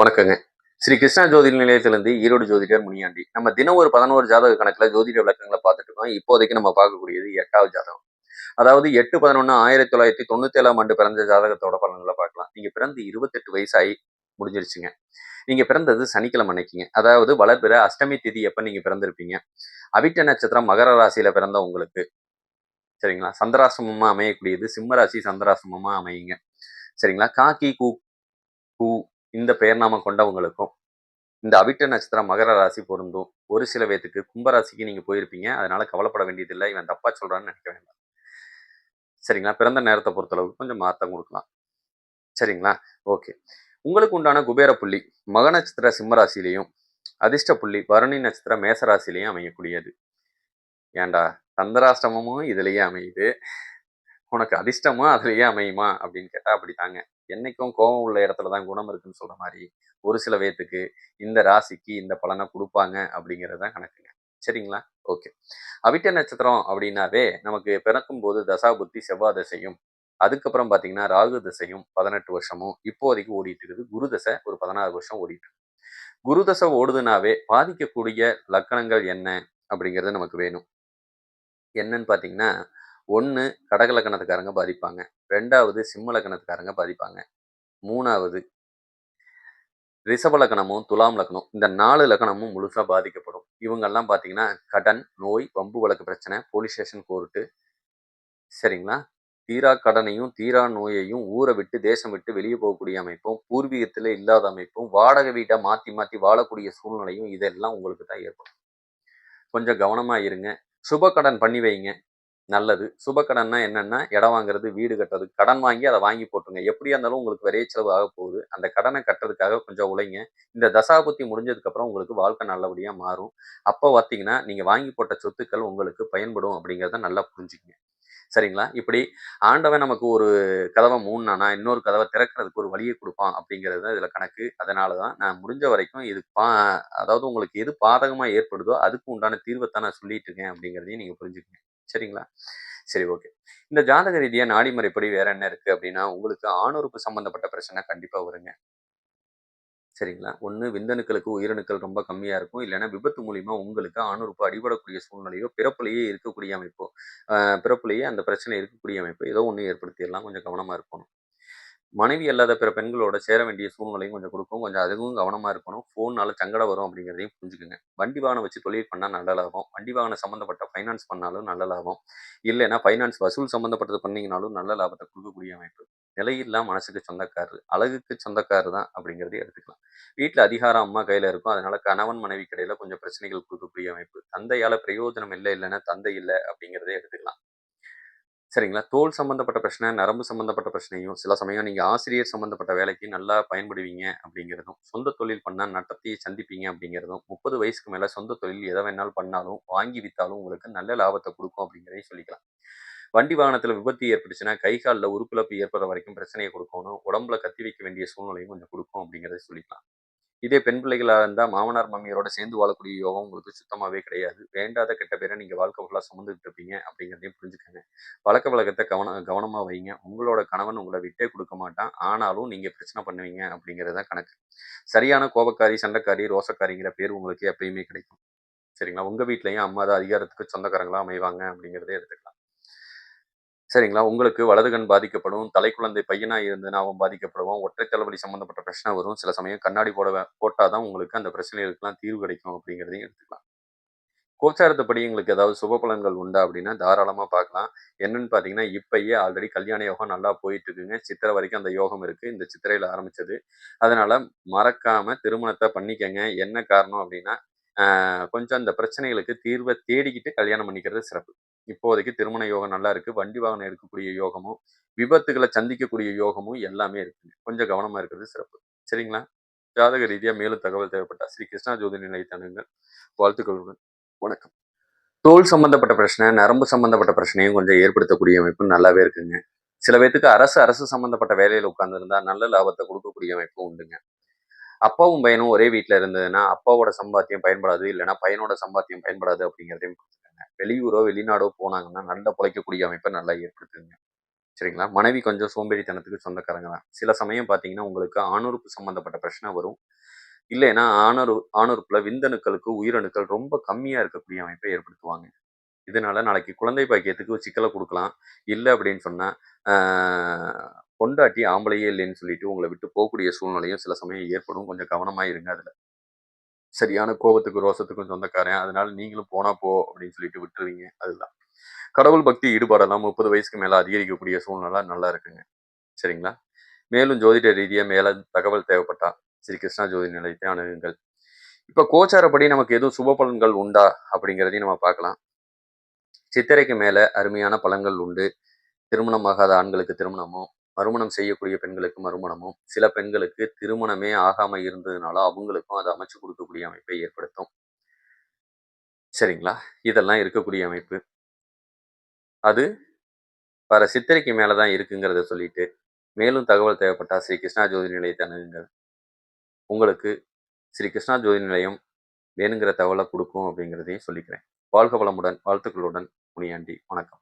வணக்கங்க. ஸ்ரீ கிருஷ்ணா ஜோதிட நிலையத்திலிருந்து ஈரோடு ஜோதிடர் முனியாண்டி. நம்ம தினம் ஒரு பதினோரு ஜாதக கணக்கில் ஜோதிட விளக்கங்களை பார்த்துட்டு இருக்கோம். இப்போதைக்கு நம்ம பார்க்கக்கூடியது எட்டாவது ஜாதகம். அதாவது எட்டு பதினொன்று ஆயிரத்தி தொள்ளாயிரத்தி தொண்ணூத்தி ஏழாம் ஆண்டு பிறந்த ஜாதகத்தோட பலன்களை பார்க்கலாம். நீங்க பிறந்து இருபத்தெட்டு வயசாகி முடிஞ்சிருச்சுங்க. நீங்க பிறந்தது சனிக்கிழமை அன்னைக்குங்க. அதாவது வளர்பிற அஷ்டமி திதி எப்ப நீங்க பிறந்திருப்பீங்க? அவிட்ட நட்சத்திரம் மகர ராசியில பிறந்த உங்களுக்கு. சரிங்களா? சந்திராசிரமமா அமையக்கூடியது. சிம்ம ராசி சந்திராசிரமமா அமையுங்க. சரிங்களா? காக்கி கூ கூ இந்த பெயர் நாம கொண்டவங்களுக்கும் இந்த அவிட்ட நட்சத்திரம் மகர ராசி பொருந்தும். ஒரு சில பேத்துக்கு கும்பராசிக்கு நீங்க போயிருப்பீங்க. அதனால கவலைப்பட வேண்டியதில்லை. இவன் தப்பா சொல்றான்னு நினைக்க வேண்டாம். சரிங்களா? பிறந்த நேரத்தை பொறுத்தளவுக்கு கொஞ்சம் மாற்றம் கொடுக்கலாம். சரிங்களா? ஓகே. உங்களுக்கு உண்டான குபேர புள்ளி மக நட்சத்திர சிம்மராசிலையும் அதிர்ஷ்ட புள்ளி வருணி நட்சத்திர மேசராசிலையும் அமையக்கூடியது. ஏண்டா தந்திராஷ்டமும் இதுலயே அமையுது. உனக்கு அதிர்ஷ்டமும் அதுலயே அமையுமா? அப்படின்னு கேட்டா அப்படித்தாங்க. என்னைக்கும் கோபம் உள்ள இடத்துல தான் குணம் இருக்குன்னு சொல்ற மாதிரி ஒரு சில பேத்துக்கு இந்த ராசிக்கு இந்த பலனை கொடுப்பாங்க அப்படிங்கிறது தான் கணக்குங்க. சரிங்களா? ஓகே. அவிட்ட நட்சத்திரம் அப்படின்னாவே நமக்கு பிறக்கும் போது தசாபுத்தி செவ்வாய் தசையும் அதுக்கப்புறம் பார்த்தீங்கன்னா ராகு தசையும் பதினெட்டு வருஷமும் இப்போதைக்கு ஓடிட்டு இருக்குது. குரு தசை ஒரு பதினாறு வருஷம் ஓடிட்டு இருக்கு. குரு தசை ஓடுதுனாவே பாதிக்கக்கூடிய லக்கணங்கள் என்ன அப்படிங்கிறது நமக்கு வேணும். என்னன்னு பார்த்தீங்கன்னா ஒன்று கடகலக்கணத்துக்காரங்க பாதிப்பாங்க. ரெண்டாவது சிம்மலக்கணத்துக்காரங்க பாதிப்பாங்க. மூணாவது ரிஷப லக்கணமும் துலாம் லக்கணம் இந்த நாலு லக்கணமும் முழுசாக பாதிக்கப்படும். இவங்கெல்லாம் பார்த்தீங்கன்னா கடன் நோய் வம்பு வழக்கு பிரச்சனை போலீஸ் ஸ்டேஷன் கோர்ட்டு சரிங்களா? தீரா கடனையும் தீரா நோயையும் ஊரை விட்டு தேசம் விட்டு வெளியே போகக்கூடிய அமைப்பும் பூர்வீகத்தில் இல்லாத அமைப்பும் வாடகை வீட்டை மாற்றி மாற்றி வாழக்கூடிய சூழ்நிலையும் இதெல்லாம் உங்களுக்கு தான் ஏற்படும். கொஞ்சம் கவனமாக இருங்க. சுப கடன் பண்ணி வைங்க. நல்லது. சுப கடன்னா இடம் வாங்குறது வீடு கட்டுறது. கடன் வாங்கி அதை வாங்கி போட்டுருங்க. எப்படியா இருந்தாலும் உங்களுக்கு விரைய செலவு ஆக போகுது. அந்த கடனை கட்டுறதுக்காக கொஞ்சம் உழைங்க. இந்த தசாபுத்தி முடிஞ்சதுக்கப்புறம் உங்களுக்கு வாழ்க்கை நல்லபடியாக மாறும். அப்போ பார்த்தீங்கன்னா நீங்கள் வாங்கி போட்ட சொத்துக்கள் உங்களுக்கு பயன்படும் அப்படிங்கிறத நல்லா புரிஞ்சுக்கங்க. சரிங்களா? இப்படி ஆண்டவன் நமக்கு ஒரு கதவை மூணானா இன்னொரு கதவை திறக்கிறதுக்கு ஒரு வழியை கொடுப்பான் அப்படிங்கிறது தான் இதில் கணக்கு. அதனால தான் நான் முடிஞ்ச வரைக்கும் இது பா அதாவது உங்களுக்கு எது பாதகமாக ஏற்படுதோ அதுக்கு உண்டான தீர்வைத்தான் நான் சொல்லிட்டு இருக்கேன் அப்படிங்கிறதையும் நீங்கள் புரிஞ்சுக்கங்க. சரிங்களா? சரி ஓகே. இந்த ஜாதக ரீதியாக நாடி முறைப்படி வேற என்ன இருக்கு அப்படின்னா உங்களுக்கு ஆணுறுப்பு சம்பந்தப்பட்ட பிரச்சனை கண்டிப்பா வருங்க. சரிங்களா? ஒன்று விந்தணுக்களுக்கு உயிரணுக்கள் ரொம்ப கம்மியாக இருக்கும். இல்லைன்னா விபத்து மூலிமா உங்களுக்கு ஆணுறுப்பு அடிபடக்கூடிய சூழ்நிலையோ பிறப்புலையே இருக்கக்கூடிய அமைப்போ ஆஹ் அந்த பிரச்சனை இருக்கக்கூடிய அமைப்பு ஏதோ ஒன்று ஏற்படுத்திடலாம். கொஞ்சம் கவனமாக இருக்கணும். மனைவி அல்லாத பிற பெண்களோட சேர வேண்டிய சூழ்நிலையும் கொஞ்சம் கொடுக்கும். கொஞ்சம் அதுவும் கவனமாக இருக்கணும். ஃபோன்னால சங்கடம் வரும் அப்படிங்கிறதையும் புரிஞ்சுக்குங்க. வண்டி வாகனம் வச்சு தொழில் பண்ணால் நல்ல லாபம். வண்டி வாகனம் சம்மந்தப்பட்ட ஃபைனான்ஸ் பண்ணாலும் நல்ல லாபம். இல்லைன்னா ஃபைனான்ஸ் வசூல் சம்மந்தப்பட்டது பண்ணிங்கனாலும் நல்ல லாபத்தை கொடுக்கக்கூடிய அமைப்பு. நிலையில்லா மனசுக்கு சொந்தக்காரரு. அழகுக்கு சொந்தக்காரர் தான் அப்படிங்கிறதே எடுத்துக்கலாம். வீட்டில் அதிகாரம் அம்மா கையில் இருக்கும். அதனால கணவன் மனைவி கடையில் கொஞ்சம் பிரச்சனைகள் கொடுக்கக்கூடிய அமைப்பு. தந்தையால் பிரயோஜனம் இல்லை இல்லைன்னா தந்தை இல்லை அப்படிங்கிறதே எடுத்துக்கலாம். சரிங்களா? தோல் சம்மந்தப்பட்ட பிரச்சனை நரம்பு சம்மந்தப்பட்ட பிரச்சனையும் சில சமயம் நீங்கள் ஆசிரியர் சம்மந்தப்பட்ட வேலைக்கு நல்லா பயன்படுவீங்க அப்படிங்கிறதும் சொந்த தொழில் பண்ணால் நட்டத்தையே சந்திப்பீங்க அப்படிங்கிறதும் முப்பது வயசுக்கு மேலே சொந்த தொழில் எதை வேணாலும் பண்ணாலும் வாங்கி வித்தாலும் உங்களுக்கு நல்ல லாபத்தை கொடுக்கும் அப்படிங்கிறதையும் சொல்லிக்கலாம். வண்டி வாகனத்தில் விபத்து ஏற்பட்டுச்சுன்னா கை காலில் உறுப்பிழப்பு ஏற்படுற வரைக்கும் பிரச்சனையை கொடுக்கணும். உடம்புல கத்தி வைக்க வேண்டிய சூழ்நிலையும் கொஞ்சம் கொடுக்கும் அப்படிங்கிறத சொல்லிக்கலாம். இதே பெண் பிள்ளைகளாக இருந்தால் மாமனார் மாமியாரோட சேர்ந்து வாழக்கூடிய யோகம் உங்களுக்கு சுத்தமாகவே கிடையாது. வேண்டாத கெட்ட பேரை நீங்கள் வாழ்க்கை ஃபுல்லாக சுமந்துக்கிட்டு இருப்பீங்க அப்படிங்கிறதையும் புரிஞ்சுக்கோங்க. வழக்க வழக்கத்தை கவனம் கவனமாக வைங்க. உங்களோட கணவன் உங்களை விட்டே கொடுக்க மாட்டான். ஆனாலும் நீங்கள் பிரச்சனை பண்ணுவீங்க அப்படிங்கிறது தான் கணக்கு. சரியான கோபக்காரி சண்டைக்காரி ரோசக்காரிங்கிற பேர் உங்களுக்கு எப்பயுமே கிடைக்கும். சரிங்களா? உங்கள் வீட்லேயும் அம்மா தான் அதிகாரத்துக்கு சொந்தக்காரங்களாக அமைவாங்க அப்படிங்கிறதே எடுத்துக்கலாம். சரிங்களா? உங்களுக்கு வலது கண் பாதிக்கப்படும் தலைக்குழந்தை பையனாக இருந்ததுன்னா அவன் பாதிக்கப்படுவான் ஒற்றை தலைவலி சம்மந்தப்பட்ட பிரச்சனை வரும். சில சமயம் கண்ணாடி போட போட்டால் தான் உங்களுக்கு அந்த பிரச்சனைகளுக்கெல்லாம் தீர்வு கிடைக்கும் அப்படிங்கிறதையும் எடுத்துக்கலாம். கோச்சாரத்துப்படி எங்களுக்கு ஏதாவது சுப பலன்கள் உண்டா அப்படின்னா தாராளமாக பார்க்கலாம். என்னன்னு பார்த்தீங்கன்னா இப்பயே ஆல்ரெடி கல்யாண யோகம் நல்லா போயிட்டு இருக்குங்க சித்திரை வரைக்கும் அந்த யோகம் இருக்கு. இந்த சித்திரையில் ஆரம்பிச்சது. அதனால மறக்காம திருமணத்தை பண்ணிக்கங்க. என்ன காரணம் அப்படின்னா கொஞ்சம் அந்த பிரச்சனைகளுக்கு தீர்வை தேடிக்கிட்டு கல்யாணம் பண்ணிக்கிறது சிறப்பு. இப்போதைக்கு திருமண யோகம் நல்லா இருக்கு. வண்டி வாகனம் எடுக்கக்கூடிய யோகமும் விபத்துகளை சந்திக்கக்கூடிய யோகமும் எல்லாமே இருக்கு கொஞ்சம் கவனமா இருக்கிறது சிறப்பு. சரிங்களா? ஜாதக ரீதியா மேலும் தகவல் தேவைப்பட்டா ஸ்ரீ கிருஷ்ணா ஜோதி நிலையத்தனங்கள் வாழ்த்துக்களுடன் வணக்கம். தோல் சம்பந்தப்பட்ட பிரச்சனை நரம்பு சம்பந்தப்பட்ட பிரச்சனையும் கொஞ்சம் ஏற்படுத்தக்கூடிய அமைப்பு நல்லாவே இருக்குங்க. சில பேத்துக்கு அரசு அரசு சம்பந்தப்பட்ட வேலையில உட்கார்ந்துருந்தா நல்ல லாபத்தை கொடுக்கக்கூடிய அமைப்பும் உண்டுங்க. அப்பாவும் பையனும் ஒரே வீட்டில் இருந்ததுன்னா அப்பாவோட சம்பாத்தியம் பயன்படாது இல்லைன்னா பையனோட சம்பாத்தியம் பயன்படாது அப்படிங்கிறதையும் கொடுத்துருங்க வெளியூரோ வெளிநாடோ போனாங்கன்னா நல்ல பிழைக்கக்கூடிய அமைப்பை நல்லா ஏற்படுத்துங்க சரிங்களா? மனைவி கொஞ்சம் சோம்பேறித்தனத்துக்கு சொந்தக்காரங்க தான். சில சமயம் பார்த்தீங்கன்னா உங்களுக்கு ஆணுறுப்பு சம்மந்தப்பட்ட பிரச்சனை வரும். இல்லைன்னா ஆணரு ஆணுறுப்பில் விந்தணுக்களுக்கு உயிரணுக்கள் ரொம்ப கம்மியாக இருக்கக்கூடிய அமைப்பை ஏற்படுத்துவாங்க. இதனால நாளைக்கு குழந்தை பாக்கியத்துக்கு சிக்கலை கொடுக்கலாம். இல்லை அப்படின்னு சொன்னால் பொண்டாட்டி ஆம்பளையே இல்லைன்னு சொல்லிட்டு உங்களை விட்டு போகக்கூடிய சூழ்நிலையும் சில சமயம் ஏற்படும். கொஞ்சம் கவனமாக இருங்க அதில். சரியான கோபத்துக்கு ரோசத்துக்கும் சொந்தக்காரன். அதனால நீங்களும் போனா போ அப்படின்னு சொல்லிட்டு விட்டுருவீங்க அதுதான். கடவுள் பக்தி ஈடுபாடெல்லாம் முப்பது வயசுக்கு மேலே அதிகரிக்கக்கூடிய சூழ்நிலை நல்லா இருக்குங்க. சரிங்களா? மேலும் ஜோதிட ரீதியாக மேலே தகவல் தேவைப்பட்டா ஸ்ரீ கிருஷ்ணா ஜோதி நிலையத்தை அணுகுங்கள். இப்போ கோச்சாரப்படி நமக்கு எதுவும் சுப பலன்கள் உண்டா அப்படிங்கிறதையும் நம்ம பார்க்கலாம். சித்திரைக்கு மேலே அருமையான பலன்கள் உண்டு. திருமணமாகாத ஆண்களுக்கு திருமணமும் மறுமணம் செய்யக்கூடிய பெண்களுக்கு மறுமணமும் சில பெண்களுக்கு திருமணமே ஆகாம இருந்ததுனால அவங்களுக்கும் அதை அமைச்சு கொடுக்கக்கூடிய அமைப்பை ஏற்படுத்தும். சரிங்களா? இதெல்லாம் இருக்கக்கூடிய அமைப்பு. அது வர சித்திரைக்கு மேலதான் இருக்குங்கிறத சொல்லிட்டு மேலும் தகவல் தேவைப்பட்டா ஸ்ரீ கிருஷ்ணா ஜோதி நிலையத்தை அணுகுங்கள் உங்களுக்கு ஸ்ரீ கிருஷ்ணா ஜோதி நிலையம் வேணுங்கிற தகவலை கொடுக்கும் அப்படிங்கிறதையும் சொல்லிக்கிறேன். வாழ்க வளமுடன் வாழ்த்துக்களுடன் முனியாண்டி. வணக்கம்.